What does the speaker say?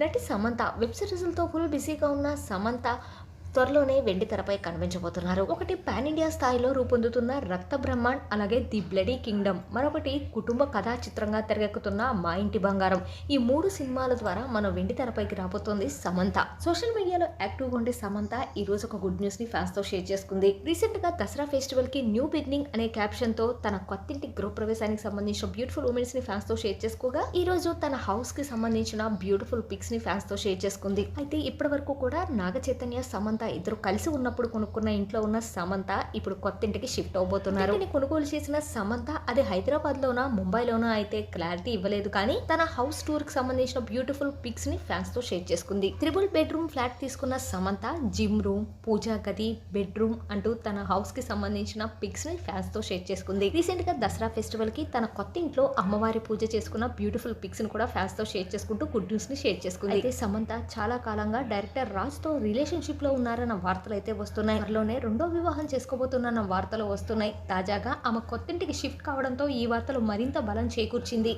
నటి Samantha. Web సిరీస్లతో full బిజీగా ఉన్న సమంత త్వరలోనే వెండి తెరపై కనిపించబోతున్నారు. ఒకటి పాన్ ఇండియా స్థాయిలో రూపొందుతున్న రక్త బ్రహ్మాండ్ అలాగే ది బ్లడీ కింగ్డమ్. మరొకటి కుటుంబ కథా చిత్రంగా తెరకెక్కుతున్న మా ఇంటి బంగారం. ఈ మూడు సినిమాల ద్వారా మన వెండి తెరపైకి రాబోతోంది సమంత. సోషల్ మీడియాలో యాక్టివ్గా ఉండే సమంత ఈ రోజు ఒక గుడ్ న్యూస్ని ఫ్యాన్స్తో షేర్ చేసుకుంది. రీసెంట్గా దసరా ఫెస్టివల్కి న్యూ బిగినింగ్ అనే క్యాప్షన్తో తన కొత్తింటి గృహ ప్రవేశానికి సంబంధించిన బ్యూటిఫుల్ ఉమెన్స్ని ఫ్యాన్స్తో షేర్ చేసుకోగా ఈ రోజు తన హౌస్కి సంబంధించిన బ్యూటిఫుల్ పిక్స్ని ఫ్యాన్స్తో షేర్ చేసుకుంది. అయితే ఇప్పటి వరకు కూడా నాగ చైతన్య సమంత ఇద్దరు కలిసి ఉన్నప్పుడు కొనుక్కున్న ఇంట్లో ఉన్న సమంత ఇప్పుడు కొత్త ఇంటికి షిఫ్ట్ అవబోతున్నారు కొనుగోలు చేసిన సమంత అది హైదరాబాద్ లోనా ముంబైలోనా అయితే క్లారిటీ ఇవ్వలేదు. కానీ తన హౌస్ టూర్కి సంబంధించిన బ్యూటిఫుల్ పిక్స్ని ఫ్యాన్స్తో షేర్ చేసుకుంది. త్రిబుల్ బెడ్రూమ్ ఫ్లాట్ తీసుకున్న సమంత జిమ్ రూమ్ పూజా గది బెడ్రూమ్ అంటూ తన హౌస్కి సంబంధించిన పిక్స్ని ఫ్యాన్స్తో షేర్ చేసుకుంది. రీసెంట్గా దసరా ఫెస్టివల్కి తన కొత్త ఇంట్లో అమ్మవారి పూజ చేసుకున్న బ్యూటిఫుల్ పిక్స్ని కూడా ఫ్యాన్స్తో షేర్ చేసుకుంటూ గుడ్ న్యూస్ని షేర్ చేసుకుంది. అయితే సమంత చాలా కాలంగా డైరెక్టర్ రాజ్తో రిలేషన్షిప్లో ఉన్న ఉన్నారన్న వార్తలు అయితే వస్తున్నాయి. త్వరలోనే రెండో వివాహం చేసుకోబోతున్న వార్తలు వస్తున్నాయి. తాజాగా ఆమె కొత్తింటికి షిఫ్ట్ కావడంతో ఈ వార్తలు మరింత బలం చేకూర్చింది.